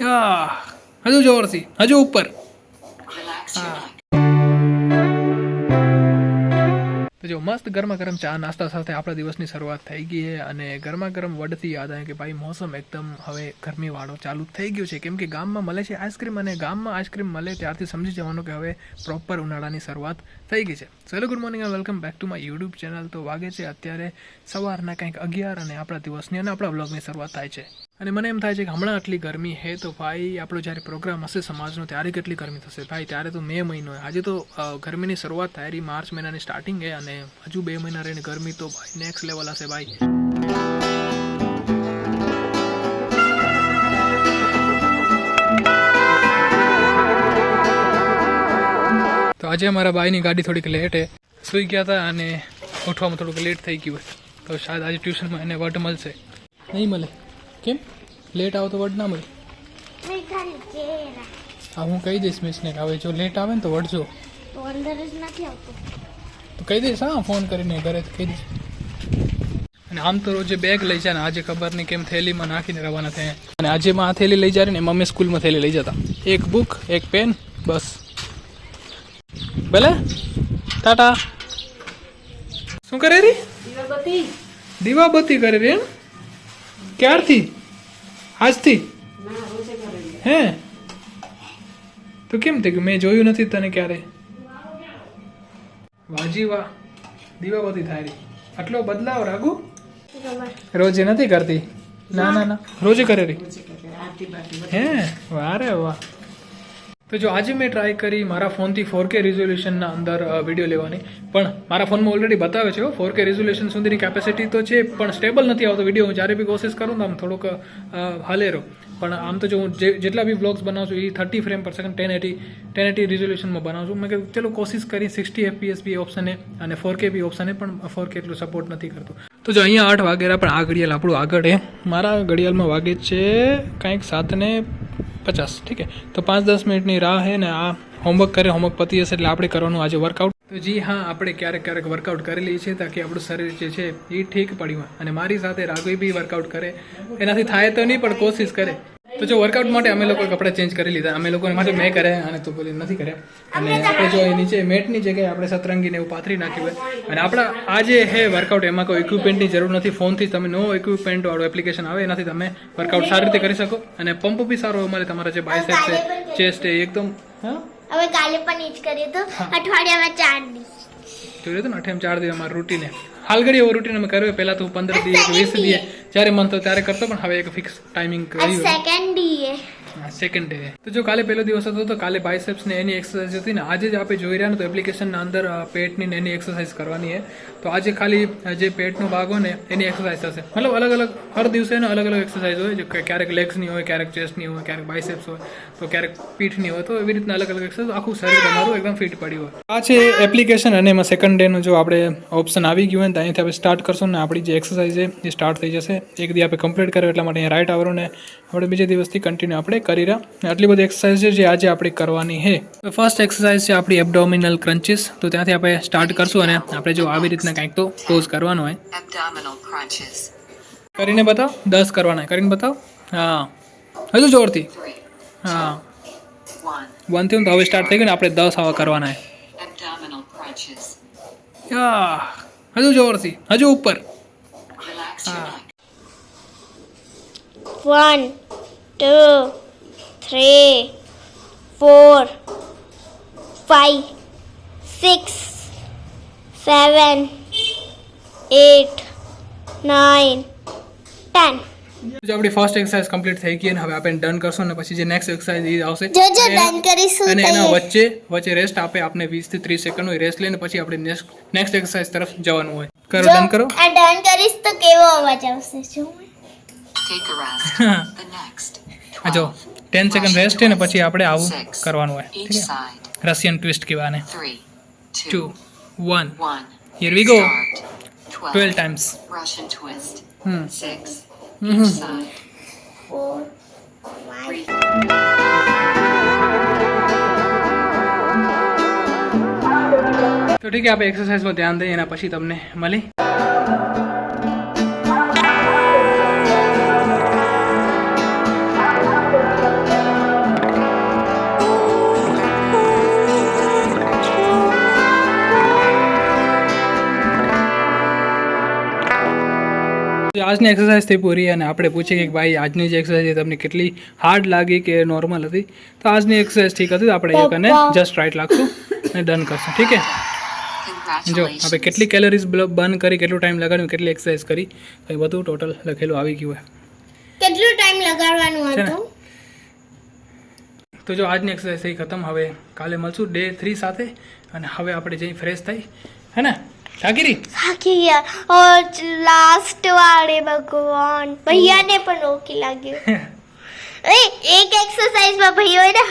યા હજુ જોરથી હજુ ઉપર. જો મસ્ત ગરમા ગરમ ચા નાસ્તા સાથે આપણા દિવસની શરૂઆત થઈ ગઈ છે અને ગરમા ગરમ વડથી યાદ આવે કે ભાઈ મોસમ એકદમ હવે ગરમીવાળો ચાલુ થઈ ગયો છે. કેમ કે ગામમાં મળે છે આઈસ્ક્રીમ અને ગામમાં આઈસ્ક્રીમ મળે ત્યારથી સમજી જવાનું કે હવે પ્રોપર ઉનાળાની શરૂઆત થઈ ગઈ છે. ચલો good morning and welcome back to my YouTube channel તો વાગે છે અત્યારે સવારના કંઈક અગિયાર અને આપણા દિવસની અને આપણા બ્લોગની શરૂઆત થાય છે. અને મને એમ થાય છે કે હમણાં આટલી ગરમી હે તો ભાઈ આપણો જ્યારે પ્રોગ્રામ હશે સમાજનો, ત્યારે કેટલી ગરમી થશે? ભાઈ, ત્યારે તો મે મહિનો આજે તો ગરમીની શરૂઆત થાય માર્ચ મહિનાની સ્ટાર્ટિંગ છે અને હજુ બે મહિના રહીને ગરમી તો ભાઈ નેક્સ્ટ લેવલ હશે ભાઈ. તો આજે અમારા ભાઈની ગાડી થોડીક લેટ હે. સૂઈ ગયા હતા અને ઉઠવામાં થોડુંક લેટ થઈ ગયું તો શાયદ આજે ટ્યુશનમાં એને વટ મળશે. નહીં મળે. કેમ? લેટ આવો તો વડ ના મળે. હા હું કહી દઈશ મિસને કે હવે જો લેટ આવે ને તો વડજો તો અંદર જ નથી આવતો. તો કહી દઈશ હા ફોન કરીને ઘરે કહી દઈશ. અને આમ તો રોજે બેગ લઈ જાય ને આજે ખબર નહીં કેમ થેલીમાં નાખીને રવાના થયા. અને આજે માં આ થેલી લઈ જાય ને મમ્મી સ્કૂલમાં થેલી લઈ જતા. એક બુક એક પેન બસ. ભલે? ટાટા. શું કરે રી? દીવાબત્તી કરે રે એમ? ક્યારથી? આજથી? હે? તો કેમ થયું મેં જોયું નથી તને ક્યારે? વાજી વાહ દીવાબતી થાય આટલો બદલાવ રાગુ રોજે નથી કરતી? ના ના ના. રોજે કરે રહી. હે? વારે વાહ. તો જો આજે મેં ટ્રાય કરી મારા ફોનથી ફોર કે રિઝોલ્યુશનના અંદર વીડિયો લેવાની. પણ મારા ફોનમાં ઓલરેડી બતાવે છે ફોર કે રિઝોલ્યુશન સુધીની કેપેસિટી તો છે, પણ સ્ટેબલ નથી આવતો વીડિયો હું જ્યારે બી કોશિશ કરું તો આમ થોડુંક હાલે રહો પણ આમ તો જો હું જેટલા બી વ્લોગ્સ બનાવું છું, એ થર્ટી ફ્રેમ પર second ten eighty ten eighty રિઝોલ્યુશનમાં બનાવું છું. મેં કીધું, ચલો, કોશિશ કરી સિક્સટી એફપીએસ બી ઓપ્શને અને ફોર કે બી ઓપ્શને પણ ફોર કે એટલું સપોર્ટ નથી કરતું. તો જો અહીંયા આઠ વાગેરા, પણ આ ઘડિયાળ આપણું આગળ એ મારા ઘડિયાળમાં વાગે છે કાંઈક સાતને પચાસ, ઠીક છે? તો પાંચ દસ મિનિટની રાહ હે ને આ હોમવર્ક કરે હોમવર્ક પતી જશે એટલે આપણે કરવાનું આજે વર્કઆઉટ તો જી હા, આપણે ક્યારેક ક્યારેક વર્કઆઉટ કરી લઈએ છીએ તાકી આપણું શરીર જે છે એ ઠીક પડ્યું અને મારી સાથે રાઘવી બી વર્કઆઉટ કરે. એનાથી થાય તો નહીં, પણ કોશિશ કરે. તો જો વર્કઆઉટ માટે અમે લોકો કપડાં ચેન્જ કરી લીધા. અમે લોકોને માટે મેં કરે અને તું બોલી નથી કર્યા. અને આપણે જો નીચે મેટની જગ્યાએ આપણે સતરંગીને એવું પાથરી નાખ્યું હોય. અને આપણા આ જે હે વર્કઆઉટ એમાં કોઈ ઇક્વિપમેન્ટની જરૂર નથી. ફોનથી તમે નો ઇક્વિપમેન્ટવાળું એપ્લિકેશન આવે એનાથી તમે વર્કઆઉટ સારી રીતે કરી શકો. અને પંપ બી સારો અમારે તમારા જે બાયસેપ છે ચેસ્ટ એ એકદમ હા? હવે કાલે પણ એ જ કર્યું હતું અઠવાડિયામાં ચાર દિવસ. જોયું હતું ને અઠવાડિયામાં ચાર દિવસ અમારું રૂટીને હાલ ઘડી એવો રૂટીન અમે કર્યો. પહેલા તો પંદર દિવસ વીસ દિવસ જ્યારે મન તો ત્યારે કરતો પણ હવે એક ફિક્સ ટાઈમિંગ કરી કર્યું સેકન્ડ ડીએ સેકન્ડ ડે તો જો કાલે પહેલો દિવસ હતો તો કાલે બાયસેપ્સ ને એની એક્સરસાઇઝ હતી ને આજે જ આપણે જોઈ રહ્યા ને તો એપ્લિકેશનના અંદર પેટની ને એની એક્સરસાઇઝ કરવાની છે. તો આજે ખાલી જે પેટનો ભાગ હોય ને, એની એક્સરસાઇઝ થશે. મતલબ અલગ અલગ, હર દિવસે એને અલગ અલગ એક્સરસાઇઝ હોય. જે ક્યારેક લેગ્સની હોય, ક્યારેક ચેસ્ટની હોય, ક્યારેક બાઇસેપ્સ હોય, તો ક્યારેક પીઠની હોય, તો એવી રીતના અલગ અલગ એક્સરસાઇઝ આખું શરીર તમારું એકદમ ફિટ પડ્યું હોય. આ છે એપ્લિકેશન અને એમાં સેકન્ડ ડેનું જો આપણે ઓપ્શન આવી ગયું હોય ને, તો અહીંથી આપણે સ્ટાર્ટ કરશું ને આપણી જે એક્સરસાઇઝ છે, એ સ્ટાર્ટ થઈ જશે. એક દી આપણે કમ્પ્લીટ કર્યો એટલા માટે અહીંયા રાઈટ આવવાનું ને આપણે બીજે દિવસથી કન્ટિન્યુ આપણે કરી રહ્યા. આટલી બધી એક્સરસાઇઝ છે જે આજે આપણે કરવાની છે. ફર્સ્ટ એક્સરસાઇઝ છે આપણી એબડોમિનલ ક્રન્ચીસ તો ત્યાંથી આપણે સ્ટાર્ટ કરશું અને આપણે જો આવી રીતના કંઈક તો પોઝ કરવાનો હોય. કરીને બતાવ દસ કરવાના હોય. કરીને બતાવ. હા. હજુ જોરથી. હા. વન વનથી તો હવે સ્ટાર્ટ થઈ ગયું ને આપણે દસ આવા કરવાના. યા. હજુ જોરથી. હજુ ઉપર. Neck. One two three four five six seven eight nine ten જો આપણી ફર્સ્ટ એક્સરસાઇઝ કમ્પ્લીટ થઈ ગઈ અને હવે આપણે ડન કરશું અને પછી જે નેક્સ્ટ એક્સરસાઇઝ ઈ આવશે. જો જો ડન કરીશું અને એના વચ્ચે વચ્ચે રેસ્ટ આપે આપણે 20 થી 30 સેકન્ડ હોય રેસ્ટ લઈને પછી આપણે નેક્સ્ટ નેક્સ્ટ એક્સરસાઇઝ તરફ જવાનું હોય. કરો ડન કરો? આ ડન કરીશ તો કેવો અવાજ આવશે? જો. ટેક અ રેસ્ટ જો 10 સેકન્ડ રેસ્ટ છે ને પછી આપણે આવું કરવાનું હોય. ઠીક છે? રશિયન ટ્વિસ્ટ કહેવાને. 3 2 One. One. Here we go. Start. Twelve. Twelve times. Russian twist. Hmm. Six. Mm -hmm. Each side. Four. Three. तो ठीक है आप एक्सरसाइज में ध्यान दें ना पशी तब ने मले આજની એક્સરસાઇઝ થઈ પૂરી અને આપણે પૂછીએ કે ભાઈ આજની જે એક્સરસાઇઝ તમને કેટલી હાર્ડ લાગી કે નોર્મલ હતી? તો આજની એક્સરસાઇઝ ઠીક હતી આપણે એક અને જસ્ટ રાઈટ લાગશું અને ડન કરશું. ઠીક છે? જો આપણે કેટલી કેલરીઝ બર્ન કરી કેટલો ટાઈમ લગાડ્યું કેટલી એક્સરસાઇઝ કરી એ બધું ટોટલ લખેલું આવી ગયું હોય. કેટલો ટાઈમ લગાડવાનું? હતું? તો જો આજની એક્સરસાઇઝ થઈ ખતમ. હવે કાલે મળશું ડે થ્રી સાથે અને હવે આપણે જઈ ફ્રેશ થઈ. હે ને? થાકીરી થાકી ગયા ઓર લાસ્ટ વાળે ભગવાન. ભૈયાને પણ ઓકી લાગ્યું. એ એક એક્સરસાઇઝમાં ભૈયો ને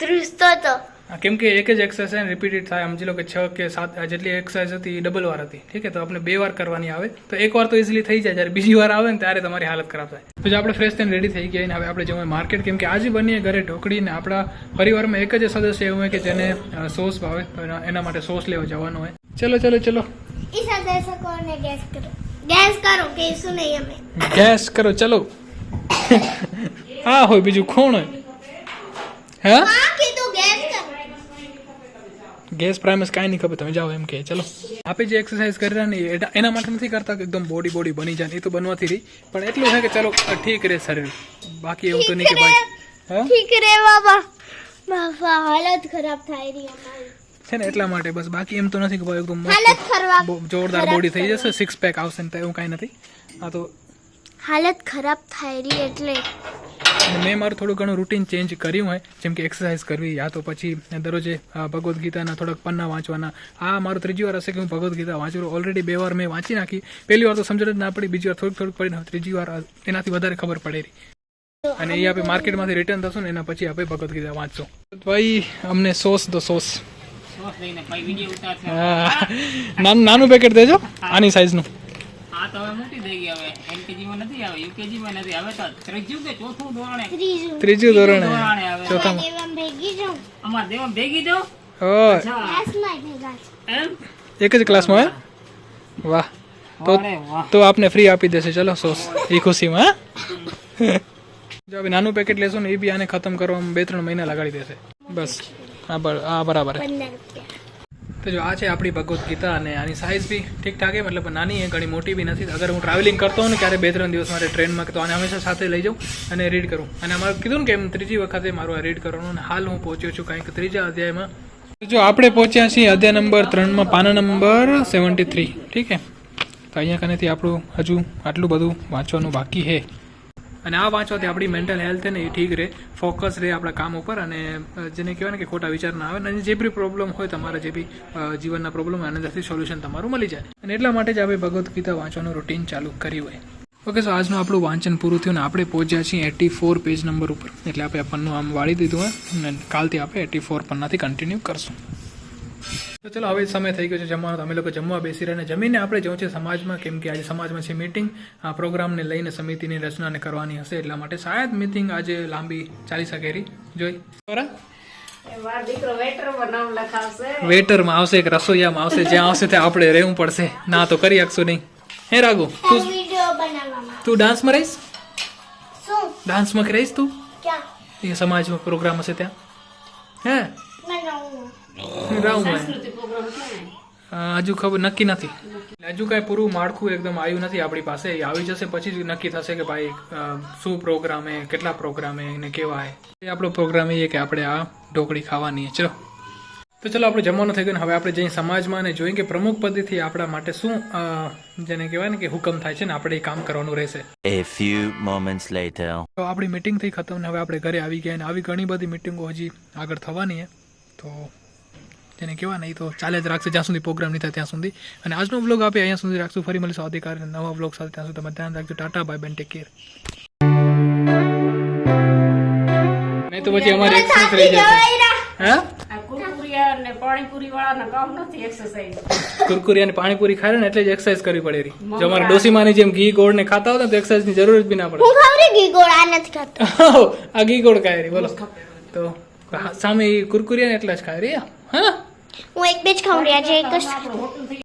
ધ્રુસતો તો. કેમ કે એક જ એક્સરસાઇઝ રિપીટેડ થાય. સમજી લો કે છ કે સાત જેટલી એક્સરસાઇઝ હતી એ ડબલ વાર હતી. ઠીક છે? તો આપણે બે વાર કરવાની આવે. તો એક વાર તો ઇઝીલી થઈ જાય. જ્યારે બીજી વાર આવે ને ત્યારે તમારી હાલત ખરાબ થાય. તો જો આપણે ફ્રેશ થઈને રેડી થઈ ગયા અને હવે આપણે જવું માર્કેટ કેમ કે આજે બનીએ ઘરે ઢોકળીને આપણા પરિવારમાં એક જ સદસ્ય એવું હોય કે જેને સોસ ભાવે. એના માટે સોસ લેવા જવાનું હોય. ચલો ચલો ચલો. ગેસ કરો? ગેસ કરો કે શું નહીં અમે. ગેસ કરો ચલો. હા હોય બીજું. કોણ હોય? હા? ગેસ પ્રાઇમસ કાંઈ નહીં ખબર તમે જાઓ એમ કે ચલો. આપણે જે એક્સરસાઇઝ કરી રહ્યા ને એના- માટે નથી કરતા કે એકદમ બોડી બોડી બની જાય એ તો બનવાથી રહી. પણ એટલું છે કે ચલો ઠીક રહે શરીર. બાકી એવું તો નહીં કે ભાઈ ઠીક રહે બાબા. હાલત ખરાબ થાય રહી છે ને એટલા માટે બસ. બાકી એમ તો નથી કે ભાઈ એકદમ જોરદાર બોડી થઈ જશે સિક્સ પેક આવશે ને તો એવું કાંઈ નથી. આ તો હાલત ખરાબ થાય રહી એટલે. મેં મારું થોડું ઘણું રૂટીન ચેન્જ કર્યું હોય જેમ કે એક્સરસાઇઝ કરવી યા તો પછી દરરોજે ભગવદ્ ગીતાના થોડાક પન્ના વાંચવાના. આ મારું ત્રીજી વાર હશે કે હું ભગવદ્ ગીતા વાંચું. ઓલરેડી બે વાર મેં વાંચી નાખી. પહેલી વાર તો સમજણ જ ના પડી બીજી વાર થોડીક થોડીક પડી ત્રીજી વાર એનાથી વધારે ખબર પડે રહી. અને એ આપણે માર્કેટમાંથી રિટર્ન થશું ને એના પછી આપણે ભગવદ્ ગીતા વાંચશું. તો ભાઈ અમને સોસ તો સોસ નાનું પેકેટ દેજો આની સાઈઝનું આ તો હવે મૂકી થઈ ગઈ હવે. એલકેજી માં નથી આવે યુકેજી માં નથી હવે તો ત્રીજું કે ચોથું ધોરણે? ત્રીજું. ત્રીજું ધોરણે ચોથામાં. દેવમ ભેગી જો અમાર દેવમ ભેગી દો ઓય ક્લાસમાં ભેગા છે. એમ? એક જ ક્લાસમાં હે? વાહ. તો તો આપને ફ્રી આપી દેશે. ચલો સોસ એ ખુશીમાં જો હવે નાનું પેકેટ લેશો ને એ બી આને ખતમ કરવામાં બે ત્રણ મહિના લગાડી દેશે. બસ. આ બર આ બરાબર તો જો આ છે આપણી ભગવદ્ ગીતા અને આની સાઇઝ બી ઠીક ઠાક છે મતલબ નાની છે ઘણી મોટી બી નથી. અગર હું ટ્રાવેલિંગ કરતો હોઉં ને ક્યારે બે ત્રણ દિવસ માટે ટ્રેનમાં તો આને હંમેશા સાથે લઈ જાઉં અને રીડ કરું. અને અમારે કીધું ને કે એમ ત્રીજી વખતે મારું આ રીડ કરવાનું અને હાલ હું પહોંચ્યો છું કંઈક ત્રીજા અધ્યાયમાં. જો આપણે પહોંચ્યા છીએ અધ્યાય નંબર ત્રણમાં, પાના નંબર સેવન્ટી થ્રી ઠીક છે? તો અહીંયા કનેથી આપણું હજુ આટલું બધું વાંચવાનું બાકી છે. અને આ વાંચવાથી આપણી મેન્ટલ હેલ્થ ને એ ઠીક રહે ફોકસ રહે આપણા કામ ઉપર અને જેને કહેવાય ને કે ખોટા વિચાર ના આવે અને જે બી પ્રોબ્લેમ હોય તમારા, જે બી જીવનના પ્રોબ્લેમ હોય અંદરથી સોલ્યુશન તમારું મળી જાય. અને એટલા માટે જ આપણે ભગવદ્ ગીતા વાંચવાનું રૂટીન ચાલુ કર્યું હોય. ઓકે સો આજનું આપણું વાંચન પૂરું થયું ને આપણે પહોંચ્યા છીએ એટી ફોર પેજ નંબર ઉપર. એટલે આપણે આ પન્નું આમ વાળી દીધું હોય અને કાલથી આપણે એટી ફોર પન્નાથી કન્ટિન્યુ કરશું. તો ચલો હવે સમય થઈ ગયો છે જમવાનો. અમે લોકો જમવા બેસી રહ્યા જમીને આપણે જવું છે સમાજમાં કેમ કે આજે સમાજમાં છે મીટિંગ આ પ્રોગ્રામને લઈને સમિતિની રચનાને કરવાની હશે એટલા માટે શાયદ મિટિંગ આજે લાંબી ચાલી શકે રહી જોઈ. વેટરમાં આવશે કે રસોઈયામાં આવશે. જ્યાં આવશે ત્યાં આપણે રહેવું પડશે. ના તો કરી શકશું નહીં. હે રાઘુ તું તું ડાન્સમાં રહીશ? શું? ડાન્સમાં રહીશ તું? એ સમાજમાં પ્રોગ્રામ હશે ત્યાં. હે? રાહુ રાહું હજુ ખબર નક્કી નથી. હજુ કાંઈ પૂરું માળખું એકદમ આવ્યું નથી આપણી પાસે. એ આવી જશે પછી જ નક્કી થશે કે ભાઈ શું પ્રોગ્રામ હે કેટલા પ્રોગ્રામ હે ને કેવા હે એ આપણો પ્રોગ્રામ એ કે આપણે આ ઢોકળી ખાવાની ચલો. તો ચલો આપણે જમવાનું થઈ ગયું હવે આપણે જઈ સમાજમાં અને જોઈએ કે પ્રમુખ પદેથી આપણા માટે શું જેને કહેવાય ને કે હુકમ થાય છે ને આપણે એ કામ કરવાનું રહેશે. A few moments later. તો આપણી મીટિંગ થઈ ખતમ ને હવે આપણે ઘરે આવી ગયા અને આવી ઘણી બધી મીટિંગો હજી આગળ થવાની છે. તો જેને કહેવાય ને એ તો ચાલે જ રાખશે. જ્યાં સુધી પ્રોગ્રામ નહીં થાય ત્યાં સુધી. અને આજનો બ્લોગ આપણે અહીંયા સુધી રાખશું. ફરી મળીશું આવતીકાલે નવા બ્લોગ સાથે. ત્યાં સુધી તમે ધ્યાન રાખજો. ટાટા બાય બેન ટેક કેર નહીં તો પછી અમારે એક્સરસાઇઝ રહી જશે. હા? કુરકુરી અને પાણીપુરી ખાય ને એટલે જ એક્સરસાઇઝ કરવી પડે રહી જો અમારે ડોસીમાની જેમ ઘી ગોળ ને ખાતા હોય ને તો એક્સરસાઇઝની જરૂર જ બી ના પડે. હું ખબર ઘી ગોળ આ નથી ખાતો? આ ઘી ગોળ ખાય રહી બોલો. તો સામે ઈ કુરકુરિયા ને એટલા જ ખાય રહી હા? હું એક બે જ ખાઉં રહ્યા છે એક જ